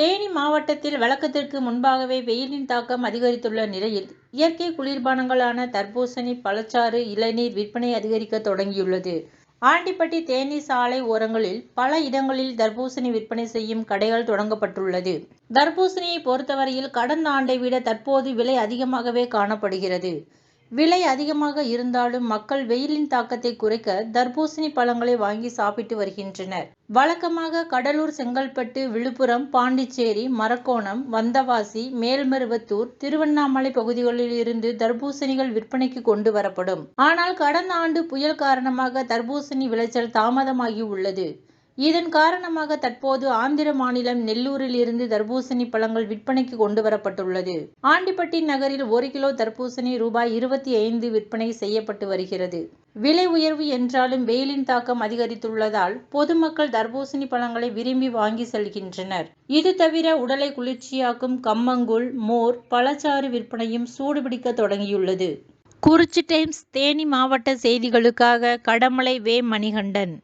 தேனி மாவட்டத்தில் வழக்கத்திற்கு முன்பாகவே வெயிலின் தாக்கம் அதிகரித்துள்ள நிலையில் இயற்கை குளிர்பானங்களான தர்பூசணி பழச்சாறு இளநீர் விற்பனை அதிகரிக்க தொடங்கியுள்ளது. ஆண்டிப்பட்டி தேனி சாலை ஓரங்களில் பல இடங்களில் தர்பூசணி விற்பனை செய்யும் கடைகள் தொடங்கப்பட்டுள்ளது. தர்பூசணியை பொறுத்தவரையில் கடந்த ஆண்டை விட தற்போது விலை அதிகமாகவே காணப்படுகிறது. விலை அதிகமாக இருந்தாலும் மக்கள் வெயிலின் தாக்கத்தை குறைக்க தர்பூசணி பழங்களை வாங்கி சாப்பிட்டு வருகின்றனர். வழக்கமாக கடலூர் செங்கல்பட்டு விழுப்புரம் பாண்டிச்சேரி மரக்கோணம் வந்தவாசி மேல்மருவத்தூர் திருவண்ணாமலை பகுதிகளில் இருந்து தர்பூசணிகள் விற்பனைக்கு கொண்டு வரப்படும். ஆனால் கடந்த ஆண்டு புயல் காரணமாக தர்பூசணி விளைச்சல் தாமதமாகி உள்ளது. இதன் காரணமாக தற்போது ஆந்திர மாநிலம் நெல்லூரில் இருந்து தர்பூசணி பழங்கள் விற்பனைக்கு கொண்டு வரப்பட்டுள்ளது. ஆண்டிப்பட்டி நகரில் ஒரு கிலோ தர்பூசணி ரூபாய் இருபத்தி ஐந்து விற்பனை செய்யப்பட்டு வருகிறது. விலை உயர்வு என்றாலும் வெயிலின் தாக்கம் அதிகரித்துள்ளதால் பொதுமக்கள் தர்பூசணி பழங்களை விரும்பி வாங்கி செல்கின்றனர். இது தவிர உடலை குளிர்ச்சியாக்கும் கம்மங்கூழ் மோர் பழச்சாறு விற்பனையும் சூடுபிடிக்க தொடங்கியுள்ளது. குறிச்சி டைம்ஸ் தேனி மாவட்ட செய்திகளுக்காக கடமலை வே. மணிகண்டன்.